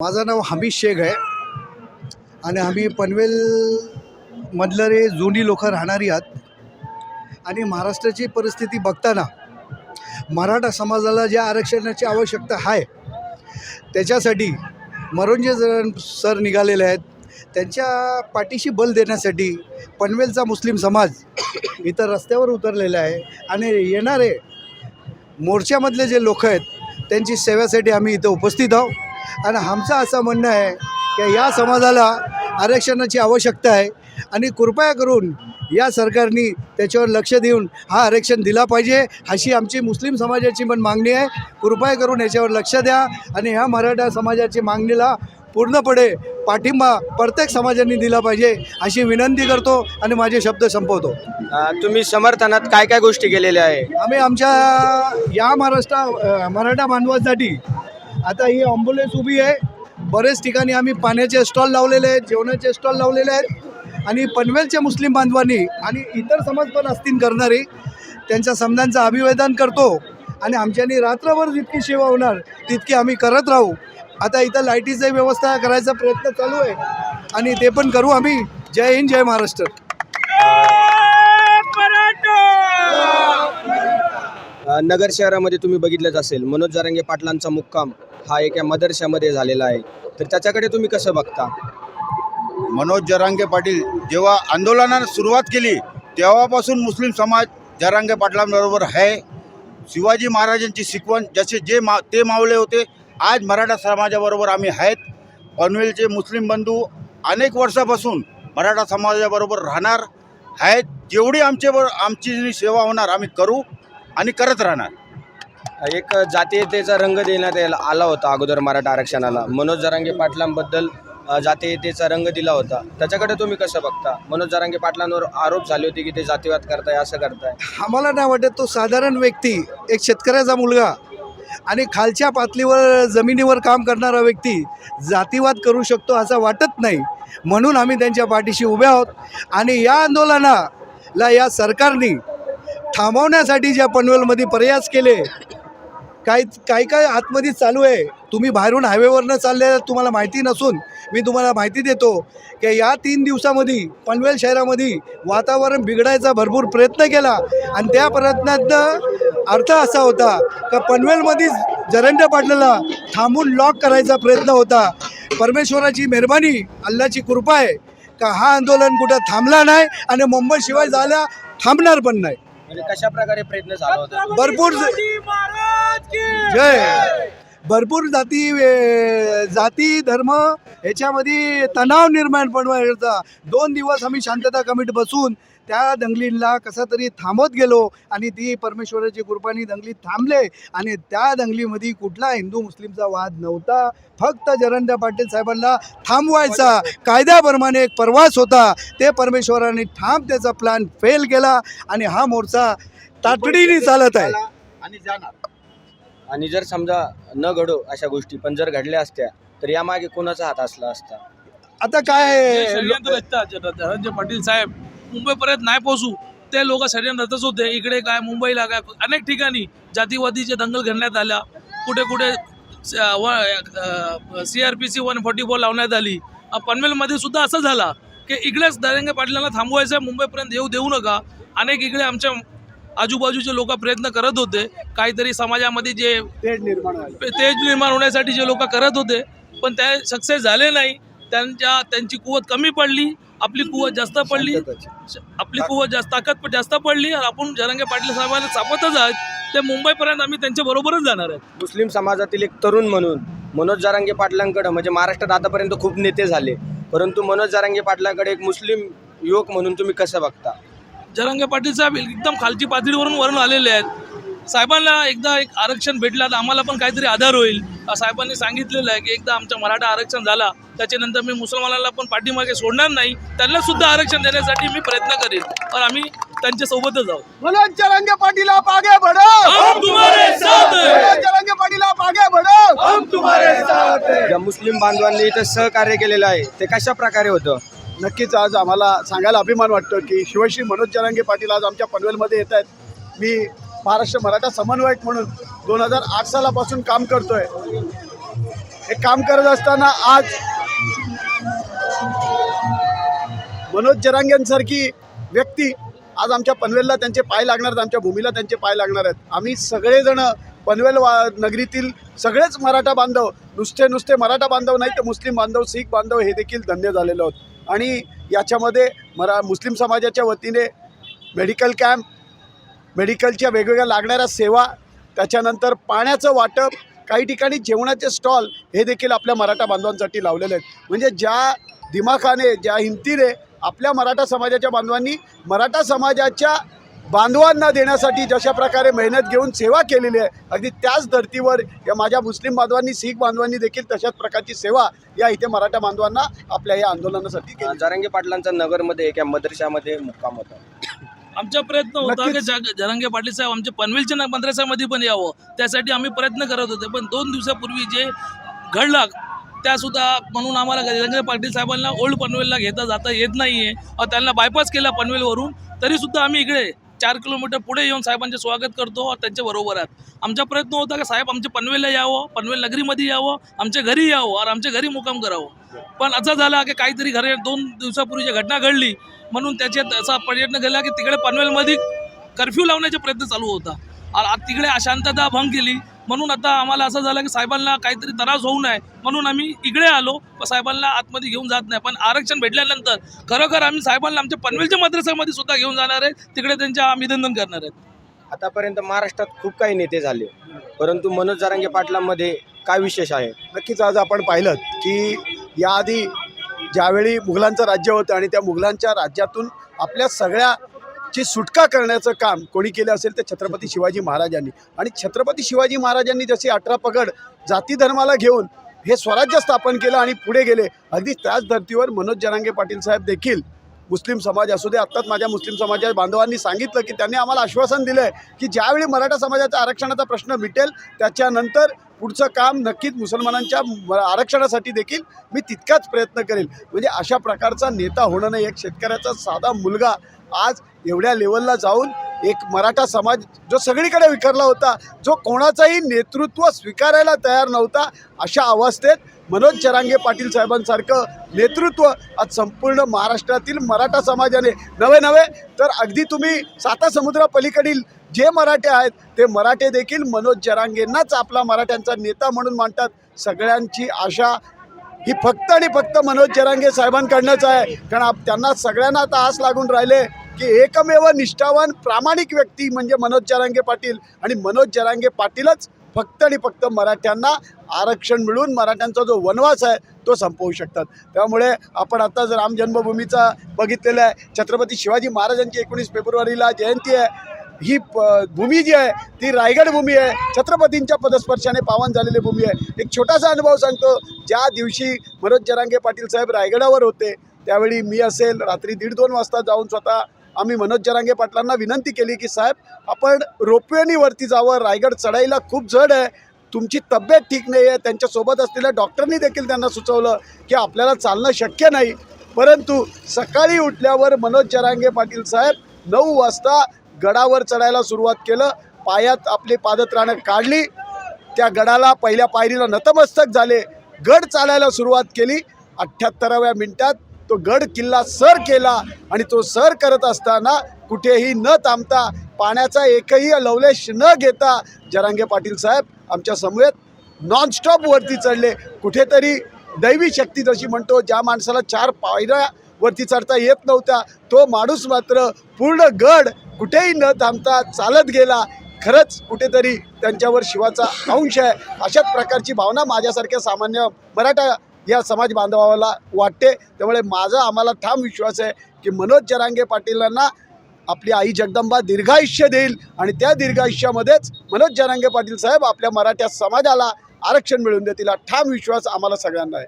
माझं नाव हमीद शेख आहे. आणि आम्ही पनवेल मधलं रे जुनी लोक राहणारी आहात. आणि महाराष्ट्राची परिस्थिती बघताना मराठा समाजाला ज्या आरक्षणाची आवश्यकता आहे त्याच्यासाठी मरोंजे सर निघालेले आहेत त्यांच्या पाठीशी बल देण्यासाठी पनवेलचा मुस्लिम समाज इथं रस्त्यावर उतरलेला आहे. आणि येणारे मोर्चामधले जे लोक आहेत त्यांची सेवेसाठी आम्ही इथं उपस्थित आहोत. आणि आमचं असं म्हणणं आहे की या समाजाला आरक्षणाची आवश्यकता आहे. आणि कृपया करून या सरकारने त्याच्यावर लक्ष देऊन हा आरक्षण दिला पाहिजे अशी आमची मुस्लिम समाजाची पण मागणी आहे. कृपया करून याच्यावर लक्ष द्या आणि ह्या मराठा समाजाची मागणीला पूर्णपणे पाठिंबा प्रत्येक समाजाने दिला पाहिजे अशी विनंती करतो आणि माझे शब्द संपवतो. तुम्ही समर्थनात काय काय गोष्टी केलेल्या आहे आम्ही आमच्या या महाराष्ट्रा मराठा बांधवांसाठी आता ही ॲम्ब्युलन्स उभी आहे. बरेच ठिकाणी आम्ही पाण्याचे स्टॉल लावलेले आहेत जेवणाचे स्टॉल लावलेले आहेत. आणि पनवेलच्या मुस्लिम बांधवांनी आणि इतर समाज पण असतील करणारे त्यांच्या समजांचं अभिवेदन करतो. आणि आमच्यानी रात्रभर जितकी सेवा होणार तितकी आम्ही करत राहू. आता इथं लाईटीची व्यवस्था करायचा प्रयत्न चालू आहे. आणि ते पण करू आम्ही. जय हिंद जय महाराष्ट्र. नगर शहरामध्ये तुम्ही बघितलंच असेल मनोज जारंगे पाटलांचा मुक्काम हा एका मदरशामध्ये झालेला आहे. तर त्याच्याकडे तुम्ही कसं बघता? मनोज जरांगे पाटील जेव्हा आंदोलनाला सुरुवात केली तेव्हापासून मुस्लिम समाज जरांगे पाटलांबरोबर आहे. शिवाजी महाराजांची शिकवण जसे जे मा ते मावले होते आज मराठा समाजाबरोबर आम्ही आहेत. पनवेलचे मुस्लिम बंधू अनेक वर्षापासून मराठा समाजाबरोबर राहणार आहेत. जेवढी आमच्या आमची सेवा होणार आम्ही करू. आणि करत राहणार. एक जातीयतेचा रंग देण्यात यायला आला होता अगोदर मराठा आरक्षणाला. मनोज जारांगे पाटलांबद्दल जातीयतेचा रंग दिला होता. त्याच्याकडे तुम्ही कसं बघता? मनोज जारांगे पाटलांवर आरोप झाले होते की ते जातीवाद करताय असं करताय. आम्हाला नाही वाटत तो साधारण व्यक्ती एक शेतकऱ्याचा मुलगा आणि खालच्या पातळीवर जमिनीवर काम करणारा व्यक्ती जातीवाद करू शकतो असं वाटत नाही. म्हणून आम्ही त्यांच्या पाठीशी उभे आहोत आणि या आंदोलनाला या सरकारने थांबवण्यासाठी ज्या पनवेलमध्ये प्रयास केले काय काय काय आतमध्ये चालू आहे. तुम्ही बाहेरून हायवेवरनं चालले तुम्हाला माहिती नसून मी तुम्हाला माहिती देतो की या तीन दिवसामध्ये पनवेल शहरामध्ये वातावरण बिघडायचा भरपूर प्रयत्न केला. आणि त्या प्रयत्नातनं अर्थ असा होता का पनवेलमध्ये जरंड पाटलाला थांबून लॉक करायचा प्रयत्न होता. परमेश्वराची मेहरबानी अल्लाची कृपा आहे का हा आंदोलन कुठं थांबला नाही आणि मुंबईशिवाय झाला थांबणार पण नाही. म्हणजे कशा प्रकारे प्रयत्न झाला होता? भरपूर जय! भरपूर जाती जाती धर्म ह्याच्यामध्ये तणाव निर्माण बनवायचा दोन दिवस आम्ही शांतता कमिटी बसून त्या दंगलीला कसा तरी थांबवत गेलो आणि ती परमेश्वराची कृपानी दंगली थांबले. आणि त्या दंगलीमध्ये कुठला हिंदू मुस्लिमचा वाद नव्हता. फक्त जरंडा पाटील साहेबांना थांबवायचा. कायद्याप्रमाणे एक प्रवास होता. ते परमेश्वराने ठाम त्याचा प्लॅन फेल केला आणि हा मोर्चा तातडीने चालत आहे. आणि जाणार. आणि जर समजा न घडो अशा गोष्टी पण जर घडल्या असत्या तर यामागे कोणाचा हात असला असता? आता काय पाटील साहेब. मुंबईपर्यंत नाही पोहोचू ते लोक षडयंत्रातच होते. इकडे काय मुंबईला काय अनेक ठिकाणी जातीवादीचे दंगल घडण्यात आल्या कुठे कुठे C R P C one forty four लावण्यात आली. पनवेलमध्ये सुद्धा असं झाला की इकडेच धनंजय पाटलांना थांबवायचं आहे मुंबईपर्यंत येऊ देऊ नका. अनेक इकडे आमच्या आजूबाजूचे लोक प्रयत्न करत होते. काहीतरी समाजामध्ये जे तेढ निर्माण. तेज निर्माण होण्यासाठी जे लोक करत होते पण ते सक्सेस झाले नाही. त्यांच्या त्यांची कुवत कमी पडली आपली कुवत जास्त पडली आपली कुवत जास्त ताकद जास्त पडली आपण जरंगे पाटील साहेबांना सापतच आहोत. ते मुंबईपर्यंत आम्ही त्यांच्या बरोबरच जाणार आहेत. मुस्लिम समाजातील एक तरुण म्हणून मनोज जारांगे पाटलांकडे म्हणजे महाराष्ट्रात आतापर्यंत खूप नेते झाले. परंतु मनोज जारांगे पाटलांकडे एक मुस्लिम युवक म्हणून तुम्ही कसं बघता? जरंगे पाटील साहेब एकदम खालची पातळीवरून वरून आलेले आहेत. साहेबांना एकदा एक आरक्षण भेटला तर आम्हाला पण काहीतरी आधार होईल. साहेबांनी सांगितलेलं आहे की एकदा आमच्या मराठा आरक्षण झाला त्याच्यानंतर मी मुसलमानाला पण पाठीमागे सोडणार नाही. त्यांना सुद्धा आरक्षण देण्यासाठी मी प्रयत्न करेन. और आम्ही त्यांच्या सोबतच आहोत. मनोज जरंगे पाटील आप आगे बढ़ो हम तुम्हारे साथ हैं. मनोज जरंगे पाटील आप आगे बढ़ो हम तुम्हारे साथ हैं. ज्या मुस्लिम बांधवांनी इथं सहकार्य केलेलं आहे ते कशा प्रकारे होतं? नक्कीच आज आम्हाला सांगायला अभिमान वाटतो की शिवश्री मनोज जरांगे पाटील आज आमच्या पनवेलमध्ये येत आहेत. मी महाराष्ट्र मराठा समन्वयक म्हणून दोन हजार आठ सालापासून काम करतोय. हे काम करत असताना आज मनोज जरांगेंसारखी व्यक्ती आज आमच्या पनवेलला त्यांचे पाय लागणार आहेत आमच्या भूमीला त्यांचे पाय लागणार आहेत. आम्ही सगळेजण पनवेल वा नगरीतील सगळेच मराठा बांधव नुसते नुसते मराठा बांधव नाही तर मुस्लिम बांधव शीख बांधव हे देखील धन्य झालेलो आहोत. आणि याच्यामध्ये मरा मुस्लिम समाजाच्या वतीने मेडिकल कॅम्प मेडिकलच्या वेगवेगळ्या लागणाऱ्या सेवा त्याच्यानंतर पाण्याचं वाटप काही ठिकाणी जेवणाचे स्टॉल हे देखील आपल्या मराठा बांधवांसाठी लावलेले आहेत. म्हणजे ज्या दिमाखाने ज्या हिमतीने आपल्या मराठा समाजाच्या बांधवांनी मराठा समाजाच्या बांधवांना देण्यासाठी जशा प्रकारे मेहनत घेऊन सेवा केलेली आहे अगदी त्याच धर्तीवर या माझ्या मुस्लिम बांधवांनी शीख बांधवांनी देखील तशाच प्रकारची सेवा या इथे मराठा बांधवांना आपल्या या आंदोलनासाठी जारंगे पाटलांचा नगरमध्ये एका मदरशामध्ये मुक्काम होता. आमचा प्रयत्न होता की नक्कीच. जा- जरांगे पाटील साहेब आमच्या पनवेलच्या न- मद्रासामध्ये पण यावं. त्यासाठी आम्ही प्रयत्न करत होते. पण दोन दिवसापूर्वी जे घडलं त्यासुद्धा म्हणून आम्हाला जरांगे पाटील साहेबांना ओल्ड पनवेलला घेता जाता येत नाही आहे त्यांना बायपास केला पनवेलवरून. तरीसुद्धा आम्ही इकडे चार किलोमीटर पुढे येऊन साहेबांचे स्वागत करतो त्यांच्या बरोबर आहात. आमचा प्रयत्न होता की साहेब आमच्या पनवेलला यावं पनवेल नगरीमध्ये यावं आमच्या घरी यावं आणि आमच्या घरी मुकाम करावं. पण असं झालं की काहीतरी घरी दोन दिवसापूर्वी जी घटना घडली म्हणून त्याच्यात असा प्रयत्न केला की तिकडे पनवेलमध्ये कर्फ्यू लावण्याचा प्रयत्न चालू होता. आ- तिकडे अशांतता भंग केली. म्हणून आता आम्हाला असं झालं की साहेबांना काहीतरी त्रास होऊ नये म्हणून आम्ही इकडे आलो. पण साहेबांना आतमध्ये घेऊन जात नाही. पण आरक्षण भेटल्यानंतर खरोखर आम्ही साहेबांना आमच्या पनवेलच्या मद्रसामध्ये सुद्धा घेऊन जाणार आहे. तिकडे त्यांच्या अभिनंदन करणार आहेत. आतापर्यंत महाराष्ट्रात खूप काही नेते झाले. परंतु मनोज जरांगे पाटलांमध्ये काय विशेष आहे? नक्कीच आज आपण पाहिलं की याआधी ज्यावेळी मुघलांचं राज्य होतं आणि त्या मुघलांच्या राज्यातून आपल्या ची सुटका करण्याचं काम कोणी केलं असेल ते छत्रपती शिवाजी महाराजांनी. आणि छत्रपती शिवाजी महाराजांनी जशी अठरा पगड जाती धर्माला घेऊन हे स्वराज्य स्थापन केलं आणि पुढे गेले अगदी त्याच धर्तीवर मनोज जरांगे पाटील साहेब देखील मुस्लिम समाज असू दे आत्ताच माझ्या मुस्लिम समाजाच्या बांधवांनी सांगितलं की त्यांनी आम्हाला आश्वासन दिलं आहे की ज्यावेळी मराठा समाजाचा आरक्षणाचा प्रश्न मिटेल त्याच्यानंतर पुढचं काम नक्कीच मुसलमानांच्या म- आरक्षणासाठी देखील मी तितकाच प्रयत्न करेल. म्हणजे अशा प्रकारचा नेता होणं नाही एक शेतकऱ्याचा साधा मुलगा आज एवढ्या लेवलला जाऊन एक मराठा समाज जो सगळीकडे विखरला होता जो कोणाचाही नेतृत्व स्वीकारायला तयार नव्हता अशा अवस्थेत मनोज चरांगे पाटील साहेबांसारखं नेतृत्व आज संपूर्ण महाराष्ट्रातील मराठा समाजाने नवे नवे तर अगदी तुम्ही साता समुद्रापलीकडील जे मराठे आहेत ते मराठे देखील मनोज जरांगेंनाच आपला मराठ्यांचा नेता म्हणून मानतात. सगळ्यांची आशा ही फक्त आणि फक्त मनोज जरांगे साहेबांकडनंच आहे. कारण आप- त्यांना सगळ्यांना आता आस लागून राहिले. की एकमेव निष्ठावान प्रामाणिक व्यक्ती म्हणजे मनोज जरांगे पाटील. आणि मनोज जरांगे पाटीलच फक्त आणि फक्त मराठ्यांना आरक्षण मिळून मराठ्यांचा जो वनवास आहे तो संपवू शकतात. त्यामुळे आपण आता जर राम जन्मभूमीचा बघितलेलं आहे छत्रपती शिवाजी महाराजांची एकोणीस फेब्रुवारीला जयंती आहे ही प भूमी जी आहे ती रायगड भूमी आहे छत्रपतींच्या पदस्पर्शाने पावन झालेली भूमी आहे. एक छोटासा अनुभव सांगतो ज्या दिवशी मनोज जरांगे पाटील साहेब रायगडावर होते त्यावेळी मी असेल रात्री दीड दोन वाजता जाऊन स्वतः आम्ही मनोज जरांगे पाटलांना विनंती केली की साहेब आपण रोपवेनी वरती जावं. रायगड चढाईला खूप जड आहे. तुमची तब्येत ठीक नाही आहे त्यांच्यासोबत असलेल्या डॉक्टरनी देखील त्यांना सुचवलं की आपल्याला चालणं शक्य नाही. परंतु सकाळी उठल्यावर मनोज जरांगे पाटील साहेब नऊ वाजता गडावर चढायला सुरुवात केलं. पायात आपली पादत्राणं काढली. त्या गडाला पहिल्या पायरीला नतमस्तक झाले. गड चालायला सुरुवात केली. अठ्ठ्याहत्तराव्या मिनिटात तो गड किल्ला सर केला आणि तो सर करत असताना कुठेही न थांबता पाण्याचा एकही लवलेश न घेता जरांगे पाटील साहेब आमच्या समवेत नॉनस्टॉप वरती चढले. कुठेतरी दैवी शक्ती जशी म्हणतो ज्या माणसाला चार पायऱ्या वरती चढता येत नव्हत्या तो माणूस मात्र पूर्ण गड कुठेही न थांबता चालत गेला. खरंच कुठेतरी त्यांच्यावर शिवाचा अंश आहे. अशाच प्रकारची भावना माझ्यासारख्या सामान्य मराठा या समाज बांधवाला वाटते. त्यामुळे माझा आम्हाला ठाम विश्वास आहे की मनोज जरांगे पाटीलांना आपली आई जगदंबा दीर्घायुष्य देईल आणि त्या दीर्घायुष्यामध्येच मनोज जरांगे पाटील साहेब आपल्या मराठा समाजाला आरक्षण मिळवून देतील हा ठाम विश्वास आम्हाला सगळ्यांना आहे.